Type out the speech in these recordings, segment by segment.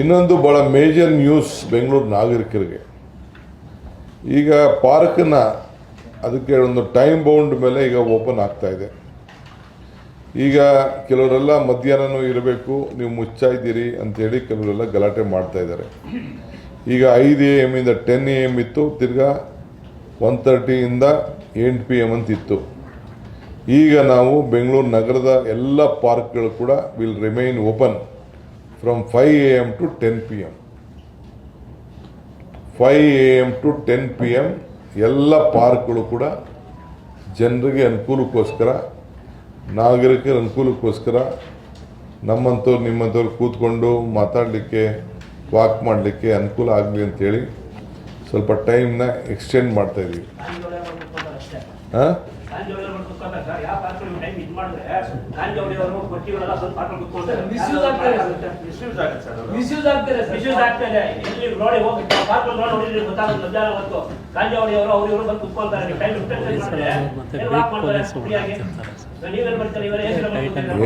ಇನ್ನೊಂದು ಭಾಳ major news Bengaluru ನಾಗರಿಕರಿಗೆ. ಈಗ ಪಾರ್ಕನ್ನ ಅದಕ್ಕೆ ಒಂದು ಟೈಮ್ ಬೌಂಡ್ ಮೇಲೆ ಈಗ ಓಪನ್ ಆಗ್ತಾ ಇದೆ. ಈಗ ಕೆಲವರೆಲ್ಲ ಮಧ್ಯಾಹ್ನನೂ ಇರಬೇಕು, ನೀವು ಮುಚ್ಚಾ ಇದ್ದೀರಿ ಅಂತೇಳಿ ಕೆಲವರೆಲ್ಲ ಗಲಾಟೆ ಮಾಡ್ತಾ ಇದ್ದಾರೆ. ಈಗ ಐದು ಎ ಎಮ್ಮಿಂದ ಟೆನ್ ಎ ಎಂ ಇತ್ತು, ತಿರ್ಗಾ ಒನ್ ತರ್ಟಿಯಿಂದ ಎಂಟು ಪಿ ಎಂ ಅಂತ ಇತ್ತು. ಈಗ ನಾವು ಬೆಂಗಳೂರು ನಗರದ ಎಲ್ಲ ಪಾರ್ಕ್ಗಳು ಕೂಡ will remain open from five A M to ten P M five A M to ten P M ಎಲ್ಲ ಪಾರ್ಕ್ಗಳು ಕೂಡ ಜನರಿಗೆ ಅನುಕೂಲಕ್ಕೋಸ್ಕರ ನಾಗರಿಕರ ಅನುಕೂಲಕ್ಕೋಸ್ಕರ ನಮ್ಮಂಥವ್ರು ನಿಮ್ಮಂಥವ್ರು ಕೂತ್ಕೊಂಡು ಮಾತಾಡಲಿಕ್ಕೆ ವಾಕ್ ಮಾಡಲಿಕ್ಕೆ ಅನುಕೂಲ ಆಗಲಿ ಅಂತೇಳಿ ಸ್ವಲ್ಪ ಟೈಮ್ನ ಎಕ್ಸ್ಟೆಂಡ್ ಮಾಡ್ತಾ ಇದೀವಿ. ಹಾಂ ಅವರು ಆಗ್ತಾರೆ ಸರ್. ಮಿಸ್ಯೂಸ್ ಆಗುತ್ತೆ ಸರ್ ಅದು. ಮಿಸ್ಯೂಸ್ ಆಗ್ತಾರೆ ಸರ್. ಮಿಸ್ಯೂಸ್ ಆಗ್ತದೆ ಇಲ್ಲಿ ನೋಡಿ ಹೋಗಿ ಪಾರ್ಕ್ ನೋಡಿ ನೋಡಿದ್ರೆ ಗೊತ್ತಾಗುತ್ತೆ ಮಧ್ಯಾಹ್ನ ಹೊತ್ತು. ಕಾಂಜಾವಳಿ ಅವರು ಅವ್ರು ಇವರು ಬಂದು ಕುತ್ಕೊಳ್ತಾರೆ ಟೈಮ್ ನೀವೇನು ಬರ್ತಾರೆ ಇವರೇ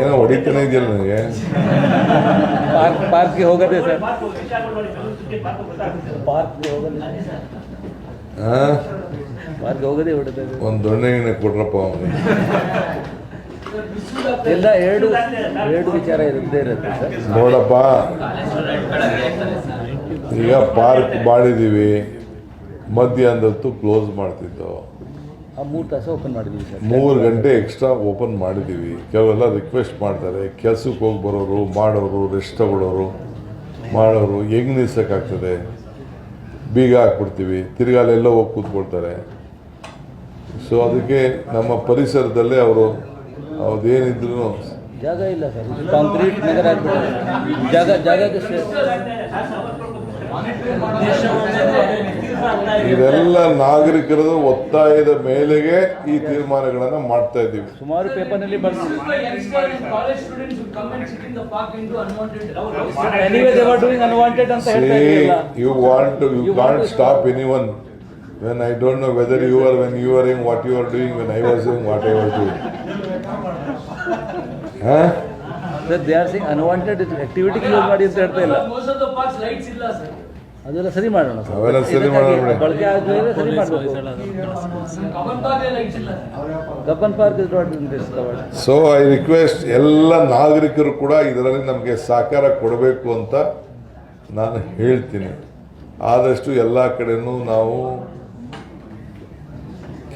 ಏನೋ ಹೊಡಿತಾನೆ ಇದೆಯಲ್ಲ ನನಗೆ ಪಾರ್ಕ್ ಪಾರ್ಕ್ಗೆ ಹೋಗದೆ ಸರ್. ಪಾರ್ಕ್ ಹೋಗೋದೇ ಹಾಂ? ಪಾರ್ಕ್ಗೆ ಹೋಗೋದೇ ಹೊಡೆದ ಒಂದು ಕೊಡ್ರಪ್ಪ ಅವನಿಗೆ. ಎಲ್ಲ ಎರಡು ಎರಡು ವಿಚಾರ ಇರುತ್ತೆ ಇರುತ್ತೆ ಸರ್. ನೋಡಪ್ಪ ಈಗ ಪಾರ್ಕ್ ಮಾಡಿದ್ದೀವಿ ಮಧ್ಯಾಹ್ನದತ್ತು ಕ್ಲೋಸ್ ಮಾಡ್ತಿದ್ದೋ. ಆ ಮೂರು ತಾಸು ಓಪನ್ ಮಾಡಿದ್ವಿ ಸರ್. ಮೂರು ಗಂಟೆ ಎಕ್ಸ್ಟ್ರಾ ಓಪನ್ ಮಾಡಿದ್ದೀವಿ ಕೆಲವೆಲ್ಲ ರಿಕ್ವೆಸ್ಟ್ ಮಾಡ್ತಾರೆ. ಕೆಲ್ಸಕ್ಕೆ ಹೋಗಿ ಬರೋರು ಮಾಡೋರು ರೆಸ್ಟ್ ತಗೊಳ್ಳೋರು ಮಾಡೋರು ಹೆಂಗೆ ನಿಲ್ಸೋಕ್ಕಾಗ್ತದೆ? ಬೀಗ ಹಾಕ್ಬಿಡ್ತೀವಿ. ತಿರ್ಗಾಲೆಲ್ಲ ಹೋಗಿ ಕೂತ್ಕೊಳ್ತಾರೆ. ಸೊ ಅದಕ್ಕೆ ನಮ್ಮ ಪರಿಸರದಲ್ಲೇ ಅವರು ಅವ್ರದ್ದೇನಿದ್ರು ಜಾಗ ಇಲ್ಲ ಸರ್ ಕಾಂಕ್ರೀಟ್ ನಗರ ಆಗ್ಬಿಟ್ಟಿದೆ. ಜಾಗ ಜಾಗಕ್ಕೆ ಶ್ರೇ- ಇದೆಲ್ಲ ನಾಗರಿಕರ ಒತ್ತಾಯದ ಮೇಲೆಗೆ ಈ ತೀರ್ಮಾನಗಳನ್ನ ಮಾಡ್ತಾ ಇದ್ದೀವಿ. ಸುಮಾರು ಪೇಪರ್ನಲ್ಲಿ ಬರ್ತೀವಿ you want you can't stop any and When I don't know whether you are, when you were doing what you are doing, when I was doing what I was doing. Huh? Sir they are sing unwanted activity close ಮಾಡಿ ಅಂತ ಹೇಳ್ತಾ ಇಲ್ಲ Most of the parks lights ಇಲ್ಲ sir. ಅದೆಲ್ಲ ಸರಿ ಮಾಡೋಣ sir ಅವೆಲ್ಲ ಸರಿ ಮಾಡೋಣ ಬಳಕೆ ಆದ್ಮೇಲೆ ಸರಿ ಮಾಡಬೇಕು sir. ಗಬ್ಬನ್ park is not in so I request ಎಲ್ಲ ನಾಗರಿಕರು ಕೂಡ ಇದರಲ್ಲಿ ನಮಗೆ ಸಹಕಾರ ಕೊಡಬೇಕು ಅಂತ ನಾನು ಹೇಳ್ತೀನಿ ಆದಷ್ಟು ಎಲ್ಲ ಕಡೆನೂ ನಾವು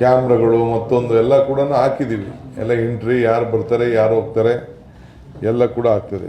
ಕ್ಯಾಮ್ರಾಗಳು ಮತ್ತೊಂದು ಎಲ್ಲ ಕೂಡ ಹಾಕಿದ್ದೀವಿ. ಎಲ್ಲ ಎಂಟ್ರಿ ಯಾರು ಬರ್ತಾರೆ ಯಾರು ಹೋಗ್ತಾರೆ ಎಲ್ಲ ಕೂಡ ಆಗ್ತದೆ.